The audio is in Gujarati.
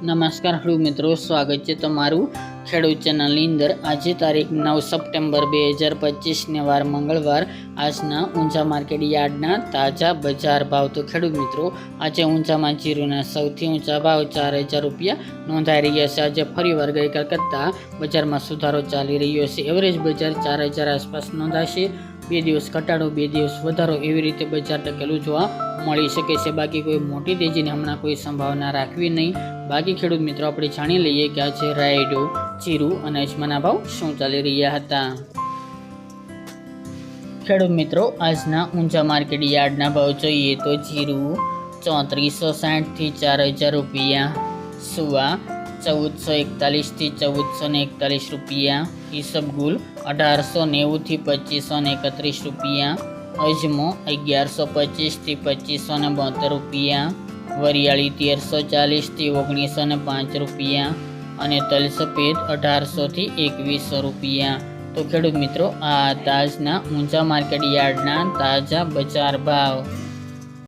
નમસ્કાર ખેડૂત મિત્રો, સ્વાગત છે તમારું ખેડૂત ચેનલની અંદર. આજે તારીખ નવ સપ્ટેમ્બર બે હજાર પચીસને વાર મંગળવાર. આજના ઊંચા માર્કેટ યાર્ડના તાજા બજાર ભાવ. તો ખેડૂત મિત્રો, આજે ઊંચામાં જીરુના સૌથી ઊંચા ભાવ ચાર હજાર રૂપિયા નોંધાઈ રહ્યા છે. આજે ફરીવાર ગઈકાલ કરતાં બજારમાં સુધારો ચાલી રહ્યો છે. એવરેજ બજાર ચાર હજાર આસપાસ નોંધાશે. બે દિવસ ઘટાડો, બે દિવસ વધારો એવી રીતે બજાર ટકેલું જોવા મળી શકે છે. બાકી કોઈ મોટી તેજીની હમણાં કોઈ સંભાવના રાખવી નહીં. બાકી ખેડૂત મિત્રો, આપણે જાણી લઈએ કે આજે રાયડો જીરું અને અજમાના ભાવ શું ચાલી રહ્યા હતા? ખેડૂત મિત્રો, આજના ઊંચા માર્કેટ યાર્ડના ભાવ જોઈએ તો જીરું ચોત્રીસો સાઠથી ચાર હજાર રૂપિયા, સુવા ચૌદસો એકતાલીસથી ચૌદસો ને એકતાલીસ રૂપિયા. ઈસબગુલ અઢારસો નેવુંથી પચીસો ને એકત્રીસ રૂપિયા. અજમો અગિયારસો પચીસથી પચીસો ને બોતેર રૂપિયા. વરિયાળી તેરસો ચાલીસથી ઓગણીસો ને પાંચ રૂપિયા. અને તલ સફેદ અઢારસોથી એકવીસો રૂપિયા. તો ખેડૂત મિત્રો, આ તાજના ઊંચા માર્કેટ યાર્ડના તાજા બજાર ભાવ.